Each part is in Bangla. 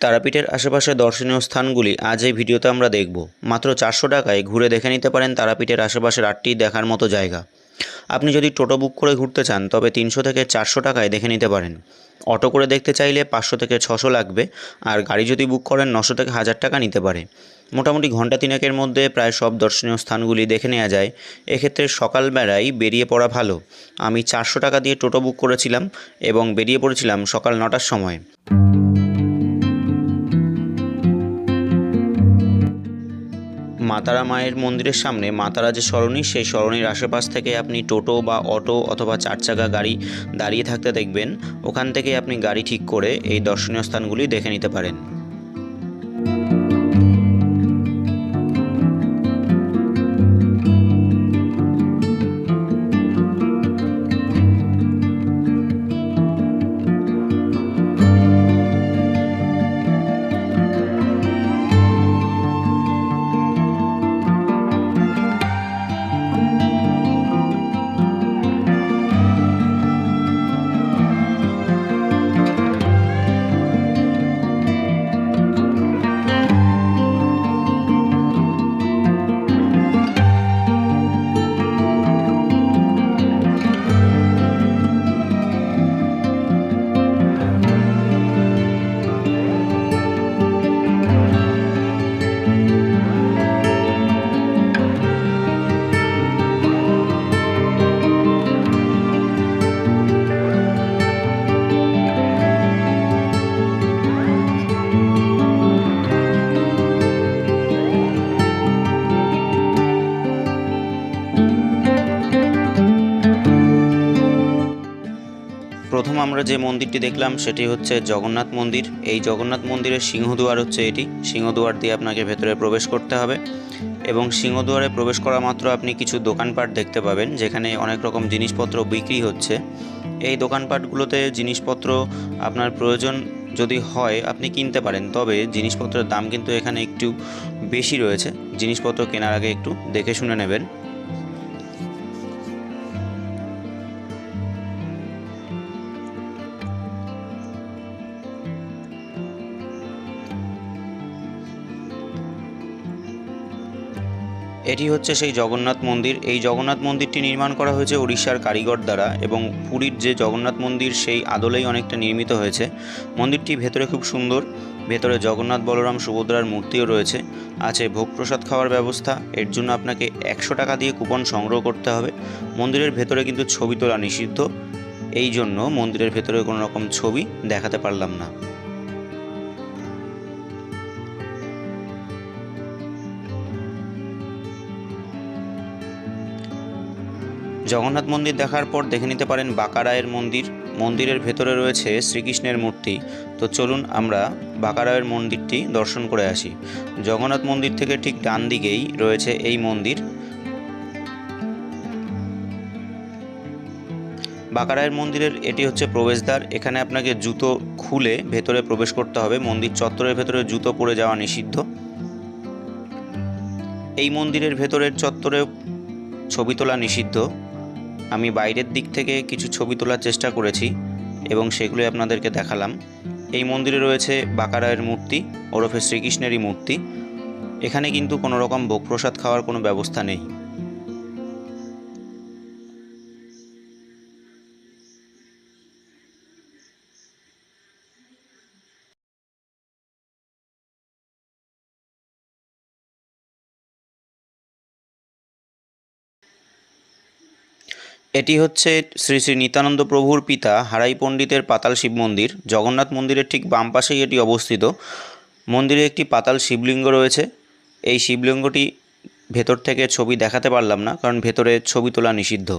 তারাপীঠের আশেপাশে দর্শনীয় স্থানগুলি আজ এই ভিডিওতে আমরা দেখব। মাত্র চারশো টাকায় ঘুরে দেখে নিতে পারেন তারাপীঠের আশেপাশের আটটি দেখার মতো জায়গা। আপনি যদি টোটো বুক করে ঘুরতে চান, তবে তিনশো থেকে চারশো টাকায় দেখে নিতে পারেন। অটো করে দেখতে চাইলে পাঁচশো থেকে ছশো লাগবে, আর গাড়ি যদি বুক করেন, নশো থেকে হাজার টাকা নিতে পারে। মোটামুটি ঘণ্টা তিনেকের মধ্যে প্রায় সব দর্শনীয় স্থানগুলি দেখে নেওয়া যায়। এক্ষেত্রে সকালবেলায় বেরিয়ে পড়া ভালো। আমি চারশো টাকা দিয়ে টোটো বুক করেছিলাম এবং বেরিয়ে পড়েছিলাম সকাল নটার সময়। মাতারা মায়ের মন্দিরের সামনে মাতারা যে সরণি, সেই সরণির আশেপাশ থেকে আপনি টোটো বা অটো অথবা চার চাকা গাড়ি দাঁড়িয়ে থাকতে দেখবেন। ওখান থেকে আপনি গাড়ি ঠিক করে এই দর্শনীয় স্থানগুলি দেখে নিতে পারেন। আমরা যে মন্দিরটি দেখলাম, সেটি হচ্ছে জগন্নাথ মন্দির। এই জগন্নাথ মন্দিরের সিংহদুয়ার হচ্ছে এটি। সিংহদুয়ার দিয়ে আপনাকে ভেতরে প্রবেশ করতে হবে এবং সিংহদুয়ারে প্রবেশ করা মাত্র আপনি কিছু দোকানপাট দেখতে পাবেন, যেখানে অনেক রকম জিনিসপত্র বিক্রি হচ্ছে। এই দোকানপাটগুলোতে জিনিসপত্র আপনার প্রয়োজন যদি হয়, আপনি কিনতে পারেন। তবে জিনিসপত্রের দাম কিন্তু এখানে একটু বেশি রয়েছে। জিনিসপত্র কেনার আগে একটু দেখে শুনে নেবেন। এটি হচ্ছে সেই জগন্নাথ মন্দির। এই জগন্নাথ মন্দিরটি নির্মাণ করা হয়েছে উড়িষ্যার কারিগর দ্বারা এবং পুরীর যে জগন্নাথ মন্দির, সেই আদলেই অনেকটা নির্মিত হয়েছে। মন্দিরটি ভেতরে খুব সুন্দর। ভেতরে জগন্নাথ বলরাম সুভদ্রার মূর্তিও রয়েছে। আছে ভোগ প্রসাদ খাওয়ার ব্যবস্থা। এর জন্য আপনাকে একশো টাকা দিয়ে কুপন সংগ্রহ করতে হবে। মন্দিরের ভেতরে কিন্তু ছবি তোলা নিষিদ্ধ। এই জন্য মন্দিরের ভেতরে কোনো রকম ছবি দেখাতে পারলাম না। জগন্নাথ মন্দির দেখার পর দেখে নিতে পারেন বাঁকারায়ের মন্দির। মন্দিরের ভেতরে রয়েছে শ্রীকৃষ্ণের মূর্তি। তো চলুন আমরা বাঁকারায়ের মন্দিরটি দর্শন করে আসি। জগন্নাথ মন্দির থেকে ঠিক ডান দিকেই রয়েছে এই মন্দির। বাঁকারায়ের মন্দিরের এটি হচ্ছে প্রবেশদ্বার। এখানে আপনাকে জুতো খুলে ভেতরে প্রবেশ করতে হবে। মন্দির চত্বরের ভেতরে জুতো পরে যাওয়া নিষিদ্ধ। এই মন্দিরের ভেতরের চত্বরে ছবি তোলা নিষিদ্ধ। আমি বাইরের দিক থেকে কিছু ছবি তোলার চেষ্টা করেছি এবং সেগুলো আপনাদেরকে দেখালাম। এই মন্দিরে রয়েছে বাঁকারায়ের মূর্তি, ওরফে শ্রীকৃষ্ণেরই মূর্তি। এখানে কিন্তু কোনো রকম ভোগ প্রসাদ খাওয়ার কোনো ব্যবস্থা নেই। এটি হচ্ছে শ্রী শ্রী নিত্যানন্দ প্রভুর পিতা হারাই পণ্ডিতের পাতাল শিব মন্দির। জগন্নাথ মন্দিরের ঠিক বাম পাশেই এটি অবস্থিত। মন্দিরে একটি পাতাল শিবলিঙ্গ রয়েছে। এই শিবলিঙ্গটি ভেতর থেকে ছবি দেখাতে পারলাম না, কারণ ভেতরে ছবি তোলা নিষিদ্ধ।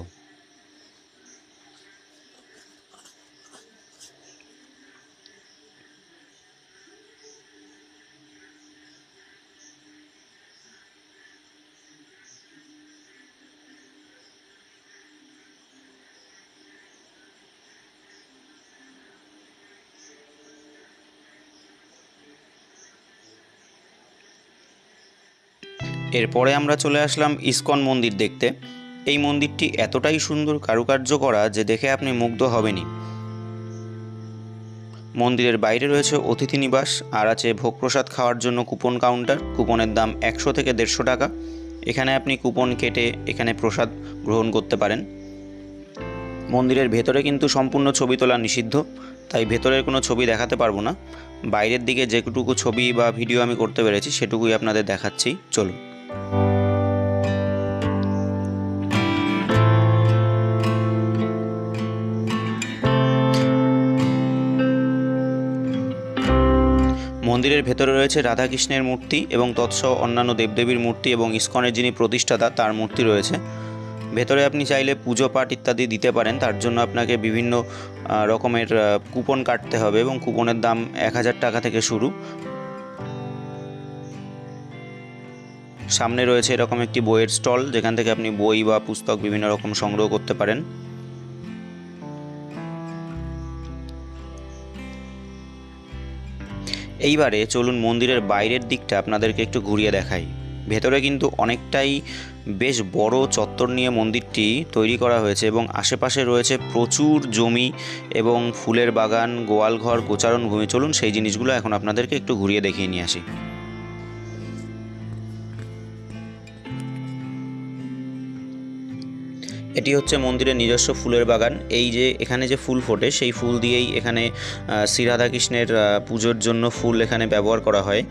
এরপরে আমরা চলে আসলাম ইসকন মন্দির দেখতে। এই মন্দিরটি এতটাই সুন্দর কারুকার্য করা যে দেখে আপনি মুগ্ধ হবেনই। মন্দিরের বাইরে রয়েছে অতিথি নিবাস, আর আছে ভোগ প্রসাদ খাওয়ার জন্য কুপন কাউন্টার। কুপনের দাম একশো থেকে দেড়শো টাকা। এখানে আপনি কুপন কেটে এখানে প্রসাদ গ্রহণ করতে পারেন। মন্দিরের ভেতরে কিন্তু সম্পূর্ণ ছবি তোলা নিষিদ্ধ, তাই ভেতরের কোনো ছবি দেখাতে পারব না। বাইরের দিকে যেটুকু ছবি বা ভিডিও আমি করতে পেরেছি, সেটুকুই আপনাদের দেখাচ্ছি। চলুন। মন্দিরের ভেতরে রয়েছে রাধাকৃষ্ণের মূর্তি এবং তৎসহ অন্যান্য দেবদেবীর মূর্তি এবং ইস্কনের যিনি প্রতিষ্ঠাতা, তার মূর্তি রয়েছে। ভেতরে আপনি চাইলে পুজো পাঠ ইত্যাদি দিতে পারেন, তার জন্য আপনাকে বিভিন্ন রকমের কুপন কাটতে হবে এবং কুপনের দাম এক হাজার টাকা থেকে শুরু। সামনে রয়েছে এরকম একটি বইয়ের স্টল, যেখান থেকে আপনি বই বা পুস্তক বিভিন্ন রকম সংগ্রহ করতে পারেন। এইবারে চলুন মন্দিরের বাইরের দিকটা আপনাদেরকে একটু ঘুরিয়ে দেখাই। ভেতরে কিন্তু অনেকটাই বেশ বড় চত্বর নিয়ে মন্দিরটি তৈরি করা হয়েছে এবং আশেপাশে রয়েছে প্রচুর জমি এবং ফুলের বাগান, গোয়ালঘর, গোচারণ ভূমি। চলুন সেই জিনিসগুলো এখন আপনাদেরকে একটু ঘুরিয়ে দেখিয়ে নিয়ে আসি। এটি হচ্ছে মন্দিরের নিজস্ব ফুলের বাগান। এই যে এখানে যে ফুল ফোটে সেই ফুল দিয়েই এখানে আহ, শ্রী রাধাকৃষ্ণের পুজোর জন্য ফুল এখানে ব্যবহার করা হয়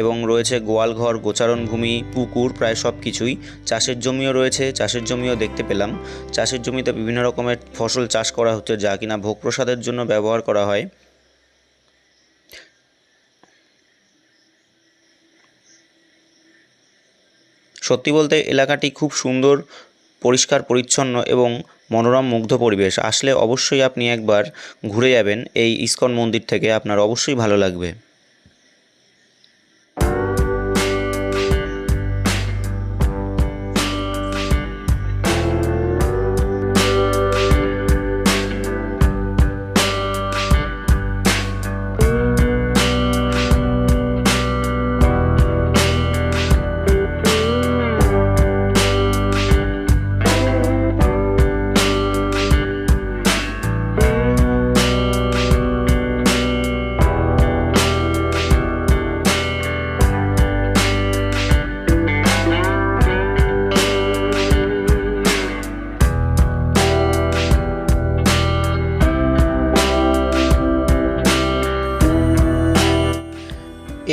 এবং রয়েছে গোয়ালঘর গোচারণ ভূমি পুকুর প্রায় সব কিছুই চাষের জমিও রয়েছে চাষের জমিও দেখতে পেলাম। চাষের জমিতে বিভিন্ন রকমের ফসল চাষ করা হচ্ছে যা কিনা ভোগ প্রসাদের জন্য ব্যবহার করা হয়। সত্যি বলতে এলাকাটি খুব সুন্দর পরিষ্কার, পরিচ্ছন্ন এবং মনোরম মুগ্ধ পরিবেশ। আসলে অবশ্যই আপনি একবার ঘুরে যাবেন এই ইস্কন মন্দির থেকে। আপনার অবশ্যই ভালো লাগবে।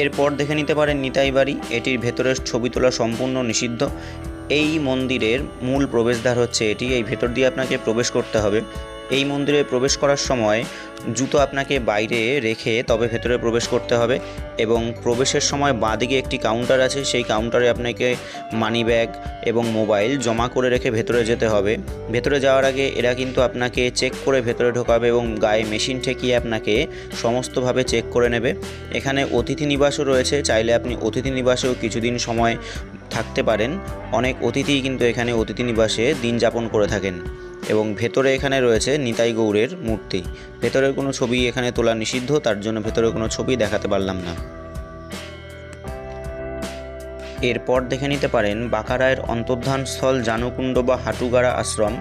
এরপর দেখে নিতে পারেন নিতাই বাড়ি। এটির ভেতরের ছবি তোলা সম্পূর্ণ নিষিদ্ধ। এই মন্দিরের মূল প্রবেশদ্বার হচ্ছে এটি। এই ভেতর দিয়ে আপনাকে প্রবেশ করতে হবে। এই মন্দিরে প্রবেশ করার সময় জুতো আপনাকে বাইরে রেখে তবে ভেতরে প্রবেশ করতে হবে এবং প্রবেশের সময় বাঁদিকে একটি কাউন্টার আছে, সেই কাউন্টারে আপনাকে মানি ব্যাগ এবং মোবাইল জমা করে রেখে ভেতরে যেতে হবে। ভেতরে যাওয়ার আগে এরা কিন্তু আপনাকে চেক করে ভেতরে ঢোকাবে এবং গায়ে মেশিন ঠেকিয়ে আপনাকে সমস্তভাবে চেক করে নেবে। এখানে অতিথি নিবাসও রয়েছে, চাইলে আপনি অতিথি নিবাসেও কিছুদিন সময় থাকতে পারেন, অনেক অতিথিই কিন্তু এখানে অতিথি নিবাসে দিন যাপন করে থাকেন এবং ভেতরে এখানে রয়েছে নিতাই গৌড়ের মূর্তি। ভেতরের কোনো ছবি এখানে তোলা নিষিদ্ধ, তার জন্য ভেতরে কোনো ছবি দেখাতে পারলাম না। এরপর দেখে নিতে পারেন বাঁকারায়ের অন্তর্ধান স্থল জানুকুণ্ড বা হাটুগাড়া আশ্রম।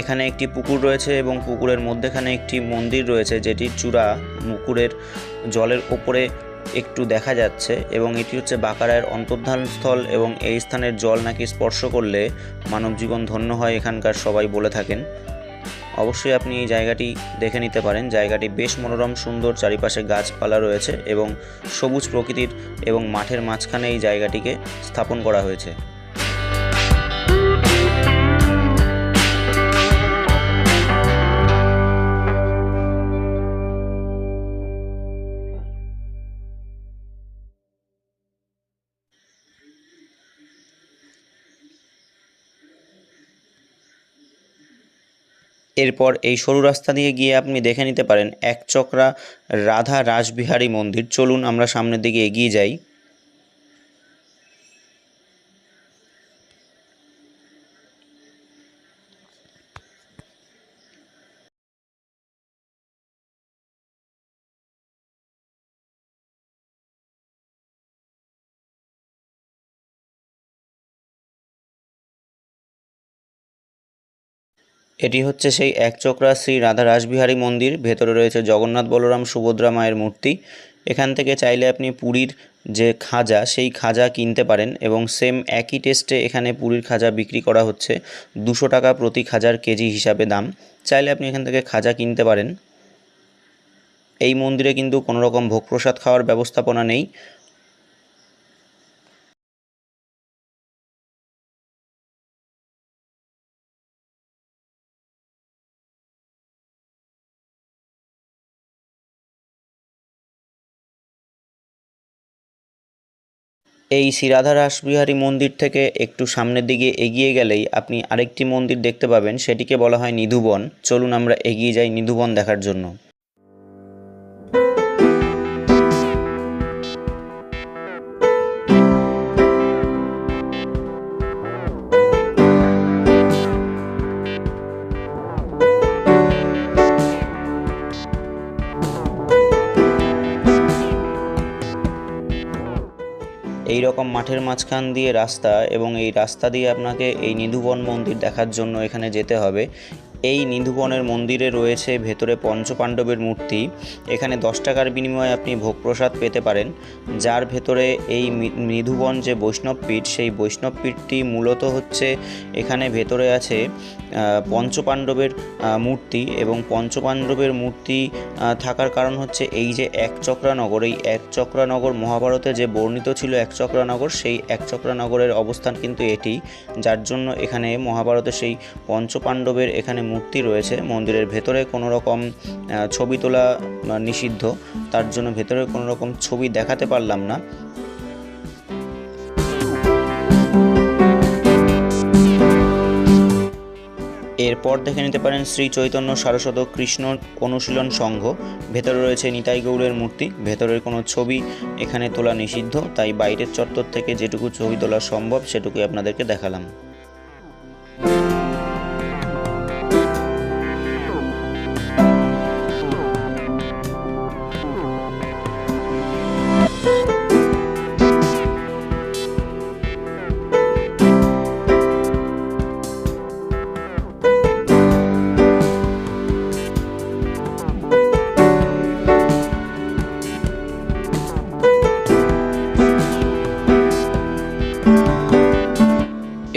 এখানে একটি পুকুর রয়েছে এবং পুকুরের মধ্যেখানে একটি মন্দির রয়েছে যেটির চূড়া পুকুরের জলের ওপরে একটু দেখা যাচ্ছে এবং এটি হচ্ছে বাঁকারায়ের অন্তর্ধান স্থল এবং এই স্থানের জল নাকি স্পর্শ করলে মানব জীবন ধন্য হয় এখানকার সবাই বলে থাকেন। অবশ্যই আপনি এই জায়গাটি দেখে নিতে পারেন। জায়গাটি বেশ মনোরম, সুন্দর, চারিপাশে গাছপালা রয়েছে এবং সবুজ প্রকৃতির এবং মাঠের মাঝখানে এই জায়গাটিকে স্থাপন করা হয়েছে। এরপর এই সরু রাস্তা দিয়ে গিয়ে আপনি দেখে নিতে পারেন, এক চক্রা রাধা রাসবিহারী মন্দির। চলুন আমরা সামনের দিকে এগিয়ে যাই। এটি হচ্ছে সেই একচক্রা শ্রী রাধা রাসবিহারী মন্দির। ভেতরে রয়েছে জগন্নাথ বলরাম, সুভদ্রা মায়ের মূর্তি। এখান থেকে চাইলে আপনি পুরীর যে খাজা, সেই খাজা কিনতে পারেন এবং সেম একই টেস্টে এখানে পুরীর খাজা বিক্রি করা হচ্ছে। দুশো টাকা প্রতি খাজার কেজি হিসাবে দাম। চাইলে আপনি এখান থেকে খাজা কিনতে পারেন। এই মন্দিরে কিন্তু কোনো রকম ভোগ প্রসাদ খাওয়ার ব্যবস্থাপনা নেই। এই শ্রীরাধা রাসবিহারী মন্দির থেকে একটু সামনের দিকে এগিয়ে গেলেই আপনি আরেকটি মন্দির দেখতে পাবেন, সেটিকে বলা হয় নিধুবন। চলুন আমরা এগিয়ে যাই নিধুবন দেখার জন্য। এই রকম মাঠের মাঝখান দিয়ে রাস্তা এবং এই রাস্তা দিয়ে আপনাকে এই নিধুবন মন্দির দেখার জন্য এখানে যেতে হবে। এই নিধুবনের মন্দিরে রয়েছে ভেতরে পঞ্চপাণ্ডবের মূর্তি। এখানে দশ টাকার বিনিময়ে আপনি ভোগপ্রসাদ পেতে পারেন। যার ভেতরে এই নিধুবন যে বৈষ্ণবপীঠ, সেই বৈষ্ণবপীঠটি মূলত হচ্ছে এখানে ভেতরে আছে পঞ্চপাণ্ডবের মূর্তি এবং পঞ্চপাণ্ডবের মূর্তি থাকার কারণ হচ্ছে এই যে একচক্রানগর, এই একচক্রানগর মহাভারতে যে বর্ণিত ছিল একচক্রানগর, সেই একচক্রানগরের অবস্থান কিন্তু এটি। যার জন্য এখানে মহাভারতে সেই পঞ্চপাণ্ডবের এখানে মূর্তি রয়েছে। মন্দিরের ভেতরে কোনো রকম ছবি তোলা নিষিদ্ধ। তার জন্য ভেতরে কোনো রকম ছবি দেখাতে পারলাম না। এরপর দেখে নিতে পারেন শ্রী চৈতন্য সারস্বত কৃষ্ণ অনুশীলন সংঘ। ভেতরে রয়েছে নিতাই গৌড়ের মূর্তি। ভেতরের কোনো ছবি এখানে তোলা নিষিদ্ধ। তাই বাইরের চত্বর থেকে যেটুকু ছবি তোলা সম্ভব, সেটুকুই আপনাদেরকে দেখালাম।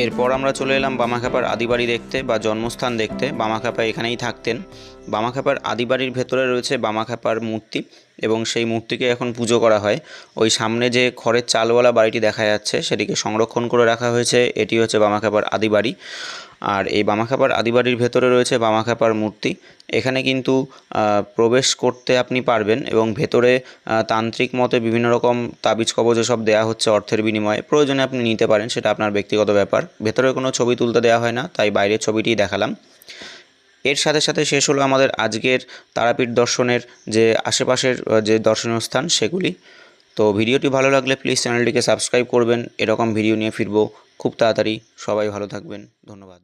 এরপর আমরা চলে এলাম বামাখাপার আদিবাড়ি দেখতে বা জন্মস্থান দেখতে। বামাখাপা এখানেই থাকতেন। বামাখাপার আদিবাড়ির ভেতরে রয়েছে বামাখাপার মূর্তি এবং সেই মূর্তিকে এখন পুজো করা হয়। ওই সামনে যে খড়ের চালওয়ালা বাড়িটি দেখা যাচ্ছে, সেটিকে সংরক্ষণ করে রাখা হয়েছে। এটি হচ্ছে বামাখাপার আদিবাড়ি। আর এই বামাখাপার আদিবাড়ির ভেতরে রয়েছে বামাখ্যাপার মূর্তি। এখানে কিন্তু প্রবেশ করতে আপনি পারবেন এবং ভেতরে তান্ত্রিক মতে বিভিন্ন রকম তাবিজ কবজ সব দেওয়া হচ্ছে অর্থের বিনিময়ে। প্রয়োজনে আপনি নিতে পারেন, সেটা আপনার ব্যক্তিগত ব্যাপার। ভেতরে কোনো ছবি তুলতে দেওয়া হয় না, তাই বাইরের ছবিটিই দেখালাম। এর সাথে সাথে শেষ হলো আমাদের আজকের তারাপীঠ দর্শনের যে আশেপাশের যে দর্শনীয় স্থান সেগুলি। তো ভিডিওটি ভালো লাগলে প্লিজ চ্যানেলটিকে সাবস্ক্রাইব করবেন। এরকম ভিডিও নিয়ে ফিরবো খুব তাড়াতাড়ি। সবাই ভালো থাকবেন। ধন্যবাদ।